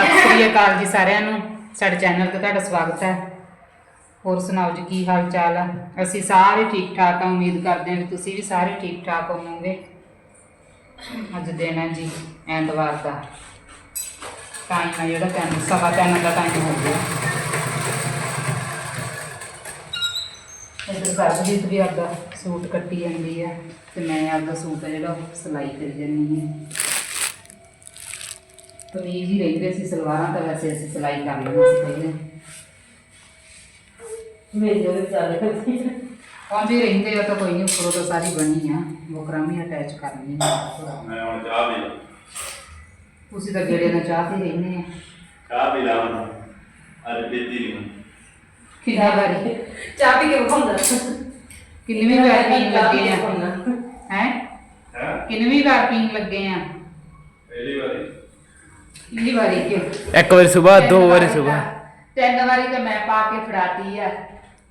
ਸਤਿ ਸ੍ਰੀ ਅਕਾਲ ਜੀ ਸਾਰਿਆਂ ਨੂੰ। ਸਾਡੇ ਚੈਨਲ ਤੇ ਤੁਹਾਡਾ ਸਵਾਗਤ ਹੈ। ਹੋਰ ਸੁਣਾਓ ਜੀ, ਕੀ ਹਾਲ ਚਾਲ ਆ? ਅਸੀਂ ਸਾਰੇ ਠੀਕ ਠਾਕ ਆ। ਉਮੀਦ ਕਰਦੇ ਹਾਂ ਵੀ ਤੁਸੀਂ ਵੀ ਸਾਰੇ ਠੀਕ ਠਾਕ ਹੋਵੋਗੇ। ਅੱਜ ਦਿਨ ਹੈ ਜੀ, ਐਤਵਾਰ ਦਾ। ਟਾਈਮ ਆ ਜਿਹੜਾ ਤਿੰਨ, ਸਵਾ ਤਿੰਨ ਦਾ ਟਾਈਮ ਹੋ ਗਿਆ। ਇਧਰ ਸਰਬਜੀਤ ਵੀ ਆਪਦਾ ਸੂਟ ਕੱਟੀ ਜਾਂਦੀ ਹੈ ਤੇ ਮੈਂ ਆਪਦਾ ਸੂਟ ਹੈ ਜਿਹੜਾ ਸਿਲਾਈ ਕਰੀ ਜਾਂਦੀ ਹਾਂ ਕਮੀਜ਼ ਹੀ ਰਹਿੰਦੇ ਸੀ ਸਲਵਾਰਾਂ ਤਾਂ ਵੈਸੇ ਅਸੀਂ ਸਿਲਾਈ ਕਰ ਲੈਂਦੇ ਸੀ ਪਹਿਲੇ ਮੇਰੇ ਜੋ ਚੱਲ ਕਰਦੀ ਆਉਂਦੇ ਰਹਿੰਦੇ ਆ ਤਾਂ ਕੋਈ ਨਹੀਂ ਉੱਪਰੋਂ ਤਾਂ ਸਾਰੀ ਬਣੀ ਆ ਬੁਕਰਮ ਹੀ ਅਟੈਚ ਕਰਨੀ ਆ ਥੋੜ੍ਹਾ। ਮੈਂ ਹੁਣ ਚਾਹ ਪੀ ਲਾਂ ਤੁਸੀਂ ਤਾਂ ਗੇੜੇ ਨਾਲ ਚਾਹ ਤੇ ਰਹਿੰਦੇ ਆ ਚਾਹ ਪੀ ਲਾਂ ਹੁਣ ਅੱਜ ਪੀਤੀ ਨਹੀਂ ਕਿੰਨੀ ਵਾਰੀ ਚਾਹ ਪੀ ਕੇ ਵਿਖਾਉਂਦਾ ਕਿੰਨੀ ਵਾਰ ਪੀਣ ਲੱਗੇ ਆ ਹੈ ਹੈ ਕਿੰਨੀ ਵਾਰ ਕਿ ਇੱਕ ਵਾਰੀ ਸਵੇਰ ਦੋ ਵਾਰੀ ਸਵੇਰ ਤਿੰਨ ਵਾਰੀ ਤਾਂ ਮੈਂ ਪਾ ਕੇ ਫੜਾਤੀ ਆ।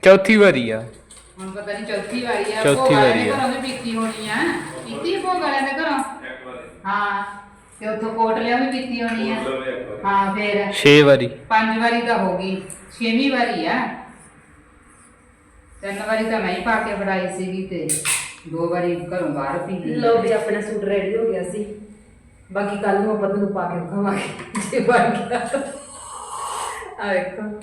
ਚੌਥੀ ਵਾਰੀ ਆ। ਹੁਣ ਪਤਾ ਨਹੀਂ ਚੌਥੀ ਵਾਰੀ ਆ। ਚੌਥੀ ਵਾਰੀ ਆ। ਘਰੋਂ ਵੀ ਪੀਤੀ ਹੋਣੀ ਆ। ਪੀਤੀ ਭੋਗ ਵਾਲਿਆਂ ਦੇ ਘਰੋਂ? ਇੱਕ ਵਾਰੀ। ਹਾਂ। ਤੇ ਉੱਥੋਂ ਕੋਟ ਲਿਆ ਵੀ ਪੀਤੀ ਹੋਣੀ ਆ। ਹਾਂ ਫੇਰ। 6 ਵਾਰੀ। ਪੰਜ ਵਾਰੀ ਤਾਂ ਹੋ ਗਈ। ਛੇਵੀਂ ਵਾਰੀ ਆ। ਤਿੰਨ ਵਾਰੀ ਤਾਂ ਮੈਂ ਹੀ ਪਾ ਕੇ ਫੜਾਈ ਸੀਗੀ ਤੇ ਦੋ ਵਾਰੀ ਘਰੋਂ ਬਾਹਰ ਪੀ ਲਈ ਲੋ ਵੀ ਆਪਣਾ ਸੂਟ ਰੈਡੀ ਹੋ ਗਿਆ ਸੀ। ਬਾਕੀ ਕੱਲ ਨੂੰ ਆਪਾਂ ਤੁਹਾਨੂੰ ਪਾ ਕੇ ਵਿਖਾਵਾਂਗੇ ਜੇ ਬਣ ਗਿਆ। ਆ ਵੇਖੋ।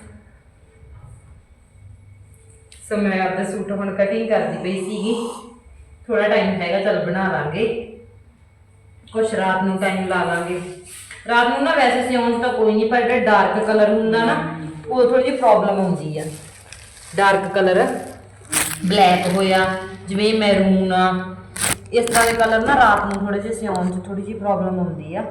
ਸੋ ਮੈਂ ਆਪਦਾ ਸੂਟ ਹੁਣ ਕਟਿੰਗ ਕਰਦੀ ਪਈ ਸੀਗੀ। ਥੋੜਾ ਟਾਈਮ ਹੈਗਾ, ਚਲ ਬਣਾ ਲਾਂਗੇ। ਕੁਛ ਰਾਤ ਨੂੰ ਟਾਈਮ ਲਾ ਲਾਂਗੇ। ਰਾਤ ਨੂੰ ਨਾ ਵੈਸੇ ਸਿਉਣ ਤਾਂ ਕੋਈ ਨਹੀਂ, ਪਰ ਜਿਹੜਾ ਡਾਰਕ ਕਲਰ ਹੁੰਦਾ ਨਾ, ਉਹ ਥੋੜੀ ਜਿਹੀ ਪ੍ਰੋਬਲਮ ਹੁੰਦੀ ਆ। ਡਾਰਕ ਕਲਰ ਬਲੈਕ ਹੋਇਆ, ਜਿਵੇਂ ਮੈਰੂਨ ਆ ਇਸ ਤਰ੍ਹਾਂ ਦੇ ਕਲਰ ਨਾ ਰਾਤ ਨੂੰ ਥੋੜੇ ਜਿਹੇ ਸਿਉਣ 'ਚ ਥੋੜੀ ਜਿਹੀ ਪ੍ਰੋਬਲਮ ਹੁੰਦੀ ਆ।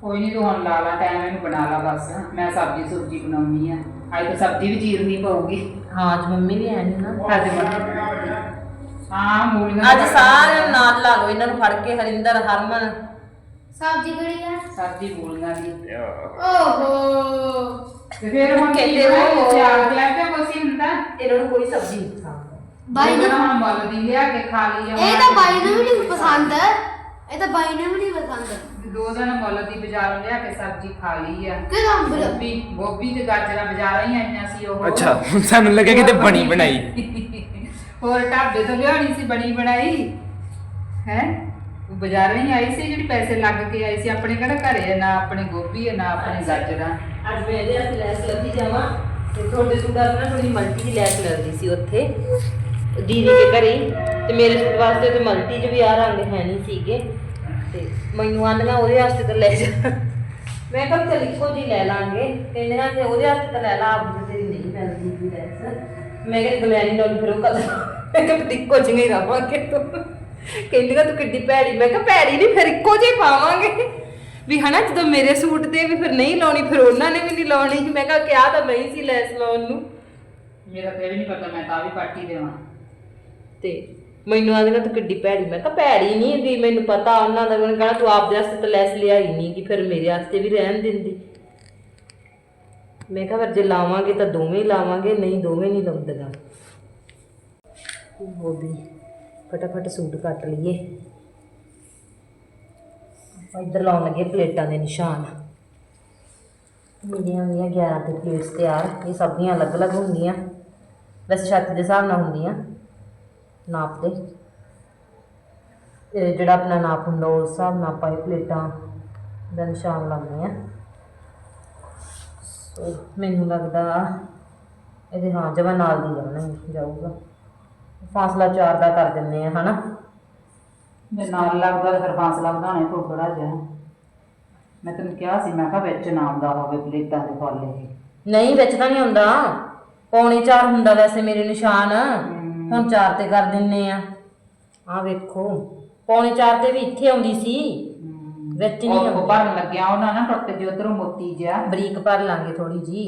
ਕੋਈ ਨਹੀਂ ਤੂੰ ਹੁਣ ਲਾ ਲਾ ਟਾਈਮ ਇਹਨੂੰ ਬਣਾ ਲਾ ਬਸ। ਮੈਂ ਸਬਜ਼ੀ ਸੁਬਜ਼ੀ ਬਣਾਉਣੀ ਆ। ਅੱਜ ਤਾਂ ਸਬਜ਼ੀ ਵੀ ਚੀਰਨੀ ਪਊਗੀ। ਹਾਂ ਅੱਜ ਮੰਮੀ ਵੀ ਹੈ ਨਹੀਂ ਨਾ। ਅੱਜ ਹਾਂ ਮੂਲੀਆਂ ਅੱਜ ਸਾਰਿਆਂ ਨੂੰ ਨਾਲ ਲਾ ਲਓ ਇਹਨਾਂ ਨੂੰ ਫੜ ਕੇ ਹਰਿੰਦਰ ਹਰਮਨ। ਸਬਜ਼ੀ ਕਿਹੜੀ ਆ? ਸਬਜ਼ੀ ਮੂਲੀਆਂ ਦੀ। ਓਹੋ। ਤੇ ਫਿਰ ਹੁਣ ਕੀ ਕਹਿੰਦੇ ਹੋਇਆ ਉਹ- ਸਿਆਲ ਲੈ ਕੇ ਕੋਸੀ ਹੁੰਦਾ। ਇਹਨਾਂ ਨੂੰ ਕੋਈ ਸਬਜ਼ੀ ਬਾਈ ਨੂੰ ਹੁਣ ਮੁੱਲ ਦੀ ਲਿਆ ਕੇ ਖਾ ਲਈ ਆ ਇਹ ਤਾਂ ਬਾਈ ਨੂੰ ਵੀ ਨਹੀਂ ਪਸੰਦ। ਇਹ ਤਾਂ ਬਾਈ ਨੂੰ ਵੀ ਨਹੀਂ ਪਸੰਦ। ਦੋ ਦਿਨ ਮੁੱਲ ਦੀ ਬਾਜ਼ਾਰੋਂ ਲਿਆ ਕੇ ਸਬਜ਼ੀ ਖਾ ਲਈ ਆ। ਕਿਦਾਂ ਬਲ ਗੋਭੀ ਗੋਭੀ ਤੇ ਗਾਜਰਾਂ ਬਾਜ਼ਾਰੋਂ ਹੀ ਆਈਆਂ ਸੀ ਉਹ। ਅੱਛਾ ਸਾਨੂੰ ਲੱਗਾ ਕਿਤੇ ਬਣੀ ਬਣਾਈ। ਹੋਰ ਢਾਬੇ ਤੋਂ ਲਿਆਉਣੀ ਸੀ ਬਣੀ ਬਣਾਈ। ਹੈ? ਉਹ ਬਾਜ਼ਾਰੋਂ ਹੀ ਆਈ ਸੀ ਜਿਹੜੀ ਪੈਸੇ ਲੱਗ ਕੇ ਆਈ ਸੀ। ਆਪਣੇ ਕਿਹੜਾ ਘਰੇ ਆ, ਨਾ ਆਪਣੇ ਗੋਭੀ ਹੈ ਨਾ ਆਪਣੇ ਗਾਜਰਾਂ। ਅੱਜ ਇਹਦੇ ਹੱਥ ਲੈਸ ਲੱਗੀ ਜਾਵਾਂ ਤੇ ਤੁਹਾਡੇ ਨਾਲ ਨਾ ਥੋੜੀ ਮਲਟੀ ਦੀ ਲੈਸ ਲੱਗਦੀ ਸੀ ਉੱਥੇ। ਦੀਦੀ ਦੇ ਘਰੇ ਤੇ ਮੇਰੇ ਵਾਸਤੇ ਤੇ ਮਲਟੀ 'ਚ ਵੀ ਆ ਰੰਗ ਹੈ ਨਹੀਂ ਸੀਗੇ। ਤੇ ਮੈਨੂੰ ਆਂਦੀਆਂ ਉਹਦੇ ਵਾਸਤੇ ਤਾਂ ਲੈ ਜਾ। ਮੈਂ ਕਿਹਾ ਚੱਲ ਇੱਕੋ ਜੀ ਲੈ ਲਾਂਗੇ। ਕਹਿੰਦੀਆਂ ਕਿ ਉਹਦੇ ਵਾਸਤੇ ਤਾਂ ਲੈ ਲਾ, ਆਪ ਤੇ ਨਹੀਂ ਮਿਲਦੀ ਦੀ ਲੈਸ ਮੈਂ ਕਿਹਾ ਗਲੈਨੀ ਨਾਲ ਫਿਰ ਉਹ ਕਲਰ ਮੈਂ ਕਿਹਾ ਫਿਰ ਇੱਕੋ ਜਿਹੀਆਂ ਹੀ ਰਵਾਂਗੇ ਤੂੰ। ਕਹਿੰਦੀਆਂ ਤੂੰ ਕਿੱਡੀ ਭੈੜੀ। ਮੈਂ ਕਿਹਾ ਭੈੜੀ ਨਹੀਂ ਫਿਰ ਇੱਕੋ ਜਿਹੇ ਪਾਵਾਂਗੇ। ਵੀ ਹਨਾ ਜਦੋਂ ਮੇਰੇ ਸੂਟ ਤੇ ਵੀ ਫਿਰ ਨਹੀਂ ਲਾਉਣੀ, ਫਿਰ ਉਹਨਾਂ ਨੇ ਵੀ ਨਹੀਂ ਲਾਉਣੀ। ਮੈਂ ਕਿਹਾ ਕਿਹਾ ਤਾਂ ਮੈਂ ਹੀ ਸੀ ਲੈਸ ਲਾਉਣ ਨੂੰ। ਮੇਰਾ ਤੇ ਵੀ ਨਹੀਂ ਪਤਾ, ਮੈਂ ਤਾਂ ਵੀ ਪਾਰਟੀ ਦੇਵਾਂ। ਤੇ ਮੈਨੂੰ ਆਂਦੀਆਂ ਤੂੰ ਕਿੱਡੀ ਭੈੜੀ, ਮੈਂ ਕਿਹਾ ਭੈੜੀ ਨਹੀਂ ਹੈਗੀ, ਮੈਨੂੰ ਪਤਾ ਉਹਨਾਂ ਦਾ ਮੈਨੂੰ ਕਹਣਾ ਤੂੰ ਆਪਦੇ ਵਾਸਤੇ ਤਾਂ ਲੈਸ ਲਿਆਈ ਨਹੀਂ ਕਿ ਫਿਰ ਮੇਰੇ ਵਾਸਤੇ ਵੀ ਰਹਿਣ ਦਿੰਦੀ। ਮੈਂ ਕਿਹਾ ਫਿਰ ਜੇ ਲਾਵਾਂਗੇ ਤਾਂ ਦੋਵੇਂ ਹੀ ਲਾਵਾਂਗੇ, ਨਹੀਂ ਦੋਵੇਂ ਨਹੀਂ ਲਾਉਂਦੀਆਂ। ਉਹ ਵੀ ਫਟਾਫਟ ਸੂਟ ਕੱਟ ਲਈਏ। ਆਪਾਂ ਇੱਧਰ ਲਾਉਣ ਲੱਗੇ ਪਲੇਟਾਂ ਦੇ ਨਿਸ਼ਾਨ। ਮੇਰੀਆਂ ਹੁੰਦੀਆਂ 11 ਤੇ ਪਲੇਟਸ ਤਿਆਰ, ਇਹ ਸਭ ਦੀਆਂ ਅਲੱਗ-ਅਲੱਗ ਹੁੰਦੀਆਂ। ਵੈਸੇ ਛੱਤ ਦੇ ਹਿਸਾਬ ਨਾਲ ਹੁੰਦੀਆਂ। ਨਾਪ ਦੇ। ਤੇ ਜਿਹੜਾ ਆਪਣਾ ਨਾਪ ਹੁੰਦਾ ਉਸ ਹਿਸਾਬ ਨਾਲ ਆਪਾਂ ਇਹ ਪਲੇਟਾਂ ਦਾ ਨਿਸ਼ਾਨ ਲਾਉਂਦੇ ਆ ਸੋ ਮੈਨੂੰ ਲੱਗਦਾ ਇਹਦੇ ਹਾਂ ਜਮਾ ਨਾਲ ਦੀ ਜਾਣਾ ਜਾਊਗਾ। ਫਾਸਲਾ ਚਾਰ ਦਾ ਕਰ ਦਿੰਦੇ ਆ ਹਨਾ? ਜੇ ਨਾਲ ਲੱਗਦਾ ਤਾਂ ਫਿਰ ਫਾਸਲਾ ਵਧਾਉਣੇ ਥੋੜਾ ਜਿਹਾ। ਮੈਂ ਤੈਨੂੰ ਕਿਹਾ ਸੀ ਮੈਂ ਕਿਹਾ ਵਿੱਚ ਨਾਮ ਦਾ ਹੋਵੇ ਪਲੇਟਾਂ ਦੇ ਫੁੱਲ ਇਹ। ਨਹੀਂ ਵਿੱਚ ਤਾਂ ਨਹੀਂ ਹੁੰਦਾ। ਪੌਣੇ ਚਾਰ ਹੁੰਦਾ ਵੈਸੇ ਮੇਰੇ ਨਿਸ਼ਾਨ। ਹੁਣ ਚਾਰ ਤੇ ਕਰ ਦਿੰਨੇ ਆ। ਆ ਵੇਖੋ। ਪੌਣੇ ਚਾਰ ਤੇ ਵੀ ਇੱਥੇ ਆਉਂਦੀ ਸੀ। ਵਿੱਚ ਨਹੀਂ ਉਹ ਆਉਂਦੀ। ਭਰਨ ਲੱਗਿਆ ਉਹਨਾਂ ਨਾ ਟੁੱਟ ਜੇ ਉਧਰੋਂ ਮੋਤੀ ਜਿਹਾ। ਬਰੀਕ ਭਰ ਲਾਂਗੇ ਥੋੜੀ ਜੀ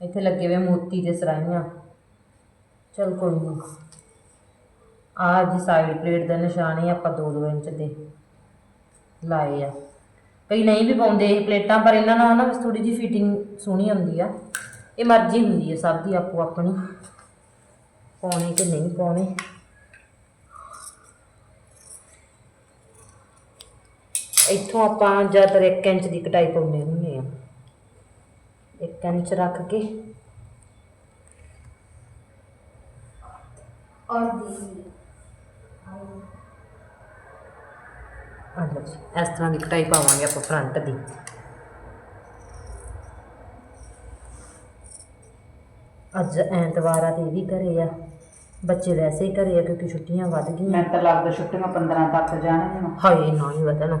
ਇੱਥੇ ਲੱਗੇ ਹੋਏ ਮੋਤੀ ਦੇ ਸਰਾਈਆਂ ਚਲ ਕੋਈ ਨਹੀਂ ਆਹ ਜੀ ਸਾਈਡ ਪਲੇਟ ਦਾ ਨਿਸ਼ਾਨ ਹੀ ਆਪਾਂ 2-2 ਇੰਚ ਦੇ ਲਾਏ ਆ। ਕਈ ਨਹੀਂ ਵੀ ਪਾਉਂਦੇ ਇਹ ਪਲੇਟਾਂ ਪਰ ਇਹਨਾਂ ਨਾਲ ਨਾ ਥੋੜੀ ਜੀ ਫਿਟਿੰਗ ਸੋਹਣੀ ਆਉਂਦੀ ਆ। ਇਹ ਮਰਜ਼ੀ ਹੁੰਦੀ ਹੈ ਸਭ ਦੀ ਆਪੋ ਆਪਣੀ ਪਾਉਣੇ ਕਿ ਨਹੀਂ ਪਾਉਣੇ? ਇੱਥੋਂ ਆਪਾਂ ਜ਼ਿਆਦਾਤਰ 1 ਇੰਚ ਦੀ ਕਟਾਈ ਪਾਉਂਦੇ ਹੁੰਦੇ ਆ। 1 ਇੰਚ ਰੱਖ ਕੇ। ਔਰ ਦੀ ਆਹ ਲਓ ਜੀ, ਇਸ ਤਰ੍ਹਾਂ ਦੀ ਕਟਾਈ ਪਾਵਾਂਗੇ ਆਪਾਂ ਫਰੰਟ ਦੀ। ਅੱਜ ਐਤਵਾਰ ਆ ਤੇ ਇਹ ਵੀ ਘਰੇ ਆ। ਬੱਚੇ ਵੈਸੇ ਹੀ ਘਰੇ ਆ ਕਿਉਂਕਿ ਛੁੱਟੀਆਂ ਵੱਧ ਗਈਆਂ। ਮੈਂ ਤਾਂ ਲੱਗਦਾ ਛੁੱਟੀਆਂ 15 ਤੱਕ ਜਾਣਗੀਆਂ। ਹਾਏ ਨਾ ਹੀ ਵਧਣਾ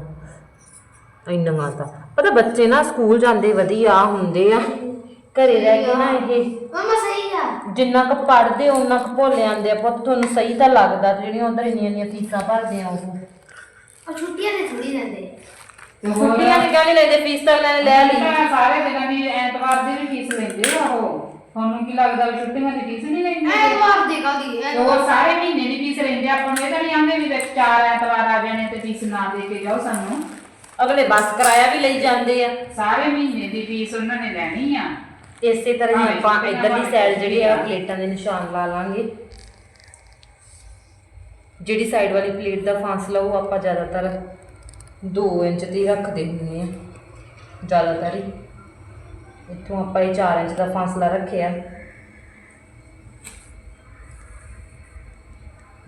ਇੰਨਾ ਤਾਂ। ਪਤਾ ਬੱਚੇ ਨਾ ਸਕੂਲ ਜਾਂਦੇ ਵਧੀਆ ਹੁੰਦੇ ਆ। ਘਰੇ ਰਹਿ ਕੇ ਨਾ ਇਹ ਮਮਾ ਸਹੀ ਆ। ਜਿੰਨਾ ਕੁ ਪੜ੍ਹਦੇ ਉਹਨਾਂ ਕੁ ਭੁੱਲ ਜਾਂਦੇ ਆ ਪੁੱਤ। ਤੁਹਾਨੂੰ ਸਹੀ ਤਾਂ ਲੱਗਦਾ ਤੇ ਜਿਹੜੀਆਂ ਉਧਰ ਇੰਨੀਆਂ ਇੰਨੀਆਂ ਫੀਸਾਂ ਭਰਦੇ ਆ ਉਹ। ਛੁੱਟੀਆਂ ਦੇ ਥੋੜੀ ਰਹਿੰਦੇ ਛੁੱਟੀਆਂ ਨੇ ਕਿਉਂ ਨਹੀਂ ਲੈਂਦੇ? ਫੀਸ ਤਾਂ ਇਹਨਾਂ ਨੇ ਲੈ ਲਈ। ਸਾਰੇ ਦਿਨਾਂ ਦੀ ਐਤਵਾਰ ਦੀ ਵੀ ਫੀਸ ਲੈਂਦੇ ਆ ਉਹ। ਤੁਹਾਨੂੰ ਕੀ ਲੱਗਦਾ ਵੀ ਛੁੱਟੀਆਂ ਦੀ ਫੀਸ ਨਹੀਂ ਲੈਂਦੇ? ਐਤਵਾਰ ਦੀ ਕਾਦੀ ਉਹ ਸਾਰੇ ਮਹੀਨੇ ਦੀ ਫੀਸ ਲੈਂਦੇ ਆ, ਆਪਾਂ ਨੂੰ ਇਹ ਤਾਂ ਨਹੀਂ ਆਉਂਦੇ ਵੀ ਵਿੱਚ ਚਾਰ ਐਤਵਾਰ ਆ ਜਾਣੇ ਤੇ ਫੀਸ ਨਾ ਦੇ ਕੇ ਜਾਓ ਸਾਨੂੰ। ਅਗਲੇ ਬੱਸ ਕਿਰਾਇਆ ਵੀ ਲਈ ਜਾਂਦੇ ਆ। ਸਾਰੇ ਮਹੀਨੇ ਦੀ ਫੀਸ ਉਹਨਾਂ ਨੇ ਲੈਣੀ ਆ। ਇਸੇ ਤਰ੍ਹਾਂ ਹੀ ਆਪਾਂ ਇਧਰਲੀ ਸਾਈਡ ਜਿਹੜੀ ਆ। ਪਲੇਟਾਂ ਦੇ ਨਿਸ਼ਾਨ ਲਾ ਲਾਂਗੇ। ਜਿਹੜੀ ਸਾਈਡ ਵਾਲੀ ਪਲੇਟ ਦਾ ਫਾਸਲਾ ਉਹ ਆਪਾਂ ਜ਼ਿਆਦਾਤਰ 2 ਇੰਚ ਤੇ ਹੀ ਰੱਖਦੇ ਹੁੰਦੇ ਆ ਜ਼ਿਆਦਾਤਰ ਹੀ। ਇੱਥੋਂ ਆਪਾਂ ਇਹ 4 ਇੰਚ ਦਾ ਫਾਸਲਾ ਰੱਖਿਆ।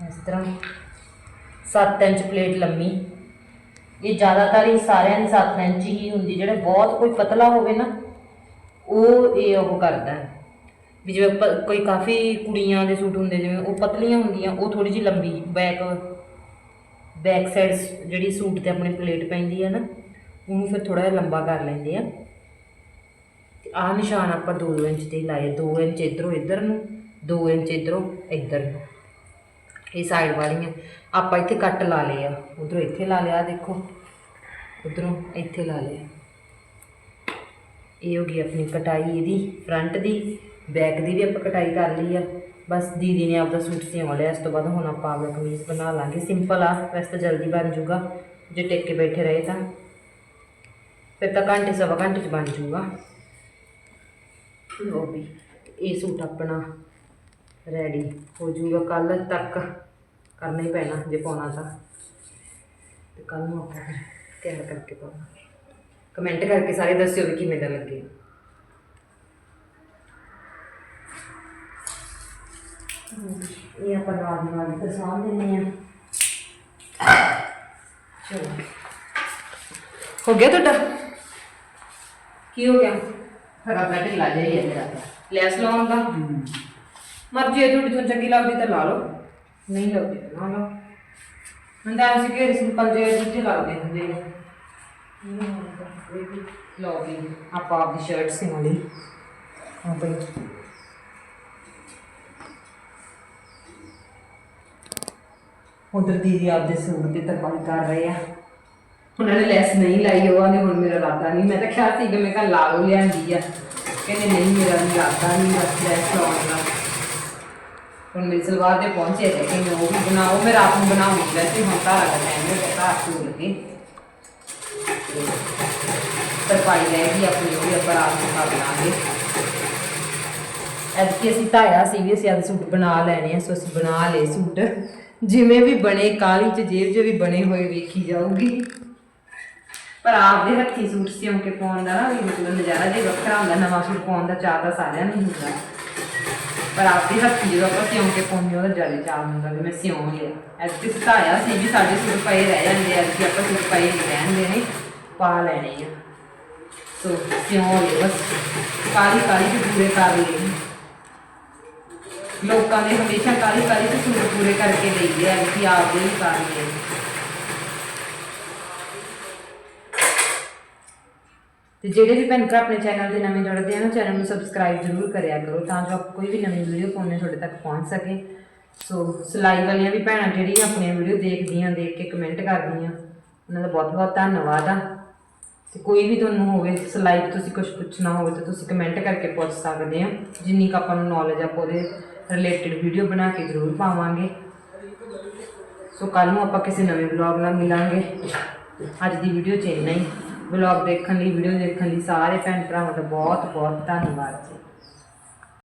ਇਸ ਤਰ੍ਹਾਂ 7 ਇੰਚ ਪਲੇਟ ਲੰਮੀ। ਇਹ ਜ਼ਿਆਦਾਤਰ ਹੀ ਸਾਰਿਆਂ ਦੀ 7 ਇੰਚ ਹੀ ਹੁੰਦੀ, ਜਿਹੜਾ ਬਹੁਤ ਕੋਈ ਪਤਲਾ ਹੋਵੇ ਨਾ, ਉਹ ਇਹ ਉਹ ਕਰਦਾ। ਹੈ ਵੀ ਜਿਵੇਂ ਪ- ਕੋਈ ਕਾਫੀ ਕੁੜੀਆਂ ਦੇ ਸੂਟ ਹੁੰਦੇ, ਜਿਵੇਂ ਉਹ ਪਤਲੀਆਂ ਹੁੰਦੀਆਂ, ਉਹ ਥੋੜੀ ਜਿਹੀ ਲੰਬੀ ਬੈਕ ਬੈਕ ਸਾਈਡ ਜਿਹੜੀ ਸੂਟ ਤੇ ਆਪਣੇ ਪਲੇਟ ਪੈਂਦੀ ਹੈ ਨਾ, ਉਹਨੂੰ ਫਿਰ ਥੋੜਾ ਜਿਹਾ ਲੰਬਾ ਕਰ ਲੈਂਦੇ ਆ। ਆਹ ਨਿਸ਼ਾਨ ਆਪਾਂ 2 ਇੰਚ ਤੇ ਹੀ ਲਾਏ 2 ਇੰਚ ਇਧਰੋਂ ਇਧਰ ਨੂੰ 2 ਇੰਚ ਇਧਰੋਂ ਇੱਧਰ ਨੂੰ। ਇਹ ਸਾਈਡ ਵਾਲੀਆਂ, ਆਪਾਂ ਇੱਥੇ ਕੱਟ ਲਾ ਲਏ ਆ। ਉਧਰੋਂ ਇੱਥੇ ਲਾ ਲਿਆ ਦੇਖੋ। ਉਧਰੋਂ ਇੱਥੇ ਲਾ ਲਿਆ। ਇਹ ਹੋ ਗਈ ਆਪਣੀ ਕਟਾਈ ਇਹਦੀ ਫਰੰਟ ਦੀ ਬੈਕ ਦੀ ਵੀ ਆਪਾਂ ਕਟਾਈ ਕਰ ਲਈ ਆ। ਬਸ ਦੀਦੀ ਨੇ ਆਪਦਾ ਸੂਟ ਸਿਉਂ ਲਿਆ, ਇਸ ਤੋਂ ਬਾਅਦ ਹੁਣ ਆਪਾਂ ਆਪਦਾ ਕਮੀਜ਼ ਬਣਾ ਲਾਂਗੇ। ਸਿੰਪਲ ਆ, ਵੈਸੇ ਤਾਂ ਜਲਦੀ ਬਣ ਜੂਗਾ। ਜੇ ਟਿਕ ਕੇ ਬੈਠੇ ਰਹੇ ਤਾਂ, ਫਿਰ ਤਾਂ ਘੰਟੇ, ਸਵਾ ਘੰਟੇ ਚ ਬਣ ਜੂਗਾ। ਲੋ ਵੀ ਇਹ ਸੂਟ ਆਪਣਾ ਰੈਡੀ ਹੋ ਜਾਊਗਾ ਕੱਲ ਤੱਕ। ਕਰਨਾ ਹੀ ਪੈਣਾ ਜੇ ਪਾਉਣਾ ਤਾਂ। ਤੇ ਕੱਲ ਨੂੰ ਆਪਾਂ ਫਿਰ ਤਿਆਰ ਕਰਕੇ ਪਾਵਾਂਗੇ। ਕਮੈਂਟ ਕਰਕੇ ਸਾਰੇ ਦੱਸਿਓ ਵੀ ਕਿਵੇਂ ਦਾ ਲੱਗੇ। ਇਹ ਆਪਾਂ ਨਾਲ ਦੀ ਨਾਲ ਹੀ ਸਾਂਭ ਆ ਚਲੋ। ਹੋ ਗਿਆ ਤੁਹਾਡਾ? ਕੀ ਹੋ ਗਿਆ? ਹਰਾ ਬੈਠ ਲਾ ਜਾਈਏ ਮੇਰਾ। ਲੈਸ ਲਾਉਣ ਦਾ? ਮਰਜ਼ੀ ਹੈ ਤੁਹਾਡੀ ਤੋਂ ਚੰਗੀ ਲੱਗਦੀ ਤਾਂ ਲਾ ਲਓ। ਨਹੀਂ ਲੱਗਦੀ ਤਾਂ ਨਾ ਲਓ ਮੈਂ ਤਾਂ ਅਸੀਂ ਕਿ ਸਿੰਪਲ ਜਿਹੇ ਜਿੱਥੇ ਲੱਗਦੇ ਹੁੰਦੇ ਆ। ਲਓ ਵੀ ਆਪਾਂ ਆਪਦੀ ਸ਼ਰਟ ਸਿਉਂ ਲਈ। ਹਾਂ ਬਈ ਉਧਰ ਦੀਦੀ ਆਪਦੇ ਸੂਟ ਤੇ ਤਰਪਾਈ ਕਰ ਰਹੇ ਆ। ਉਹਨਾਂ ਨੇ ਲੈਸ ਨਹੀਂ ਲਾਈ ਉਹ ਆਂਦੇ ਹੁਣ ਮੇਰਾ ਲਾਦਾ ਨਹੀਂ। ਮੈਂ ਤਾਂ ਖਿਆਲ ਸੀ ਕਿ ਮੈਂ ਕਿਹਾ ਲਾ ਲਓ ਲਿਆਂਦੀ ਆ। ਕਹਿੰਦੇ ਨਹੀਂ, ਮੇਰਾ ਨਹੀਂ ਲਾਤਾ ਨਹੀਂ ਬਸ ਲੈਸ ਲਾਉਣ ਦਾ ਹੁਣ ਮੇਰੀ ਸਲਵਾਰ ਦੇ ਪਹੁੰਚੇ ਤੇ ਕਿ ਉਹ ਵੀ ਬਣਾਓ ਮੈਂ ਰਾਤ ਨੂੰ ਬਣਾਉਂਗੀ। ਵੈਸੇ ਹੁਣ ਤਾਂ ਲੱਗਾ ਟਾਈਮ ਹੋ ਗਿਆ ਤਾਂ ਤਰਪਾਈ ਲੈ ਗਈ ਆਪਣੀ, ਉਹ ਵੀ ਆਪਾਂ ਰਾਤ ਨੂੰ ਕਰ ਲਾਂਗੇ ਐਤਕੀ ਅਸੀਂ ਧਾਇਆ ਸੀ ਵੀ ਅਸੀਂ ਅੱਜ ਸੂਟ ਬਣਾ ਲੈਣੇ ਆ, ਸੋ ਅਸੀਂ ਬਣਾ ਲਏ ਸੂਟ। ਜਿਵੇਂ ਵੀ ਬਣੇ ਕਾਲੀ ਚ ਜੇਬ 'ਚ ਵੀ ਬਣੇ ਹੋਏ ਵੇਖੀ ਜਾਊਗੀ। ਪਰ ਆਪਦੇ ਹੱਥੀ ਸੂਟ ਸਿਉਂ ਕੇ ਪਾਉਣ ਦਾ ਨਾ, ਵੀ ਮਤਲਬ ਨਜ਼ਾਰਾ ਜੇ ਵੱਖਰਾ ਹੁੰਦਾ, ਨਵਾਂ ਸੂਟ ਪਾਉਣ ਦਾ ਚਾਹ ਤਾਂ ਸਾਰਿਆਂ ਨੂੰ ਹੁੰਦਾ। ਪਰ ਆਪਦੇ ਹੱਥੀ ਜਦੋਂ ਆਪਾਂ ਸਿਉਂ ਕੇ ਪਾਉਂਦੇ ਉਹਦਾ ਜ਼ਿਆਦਾ ਚਾਹ ਹੁੰਦਾ ਵੀ ਮੈਂ ਸਿਉਂ ਲਿਆ। ਐਤਕੀ ਸਤਾਇਆ ਸੀ ਵੀ ਸਾਡੇ ਸੂਟ ਪਏ ਰਹਿ ਜਾਂਦੇ ਆ ਕਿ ਆਪਾਂ ਸੂਟ ਪਏ ਨਹੀਂ ਰਹਿੰਦੇ ਨੇ ਪਾ ਲੈਣੇ ਆ। ਸੋ ਸਿਉਂ ਲਏ ਬਸ। ਕਾਲੀ ਕਾਲੀ ਚ ਪੂਰੇ ਕਰ ਲਏ। ਲੋਕਾਂ ਦੇ ਹਮੇਸ਼ਾ ਕਾਲੀ ਕਾਲੀ ਤੇ ਸੂਟ ਪੂਰੇ ਕਰਕੇ ਦੇਈਦੇ ਆ ਕਿ ਆਪਦੇ ਵੀ ਕਰ ਲਏ। ਤੇ ਜਿਹੜੇ ਵੀ ਭੈਣ ਭਰਾ ਆਪਣੇ ਚੈਨਲ ਦੇ ਨਵੇਂ ਜੁੜਦੇ ਆ ਨਾ ਚੈਨਲ ਨੂੰ ਸਬਸਕ੍ਰਾਈਬ ਜ਼ਰੂਰ ਕਰਿਆ ਕਰੋ ਤਾਂ ਜੋ ਆਪ ਕੋਈ ਵੀ ਨਵੀਂ ਵੀਡੀਓ ਪਾਉਣੇ ਤੁਹਾਡੇ ਤੱਕ ਪਹੁੰਚ ਸਕੇ। ਸੋ ਸਿਲਾਈ ਵਾਲੀਆਂ ਵੀ ਭੈਣਾਂ ਜਿਹੜੀਆਂ ਆਪਣੀਆਂ ਵੀਡੀਓ ਦੇਖਦੀਆਂ, ਦੇਖ ਕੇ ਕਮੈਂਟ ਕਰਦੀਆਂ, ਉਹਨਾਂ ਦਾ ਬਹੁਤ ਬਹੁਤ ਧੰਨਵਾਦ ਆ। ਤੇ ਕੋਈ ਵੀ ਤੁਹਾਨੂੰ ਹੋਵੇ, ਸਿਲਾਈ ਤੇ ਤੁਸੀਂ ਕੁਝ ਪੁੱਛਣਾ ਹੋਵੇ ਤਾਂ ਤੁਸੀਂ ਕਮੈਂਟ ਕਰਕੇ ਪੁੱਛ ਸਕਦੇ ਆ ਜਿੰਨੀ ਕੁ ਆਪਾਂ ਨੂੰ ਨੌਲੇਜ ਆ, ਆਪਾਂ ਉਹਦੇ ਰਿਲੇਟਡ ਵੀਡੀਓ ਬਣਾ ਕੇ ਜ਼ਰੂਰ ਪਾਵਾਂਗੇ। ਸੋ ਕੱਲ ਨੂੰ ਆਪਾਂ ਕਿਸੇ ਨਵੇਂ ਵਲੌਗ ਨਾਲ ਮਿਲਾਂਗੇ। ਅੱਜ ਦੀ ਵੀਡੀਓ ਚ ਇੰਨਾ ਹੀ। ਵਲੌਗ ਦੇਖਣ ਲਈ ਵੀਡੀਓ ਦੇਖਣ ਲਈ ਸਾਰੇ ਭੈਣ ਭਰਾਵਾਂ ਦਾ ਬਹੁਤ ਬਹੁਤ ਧੰਨਵਾਦ ਜੀ।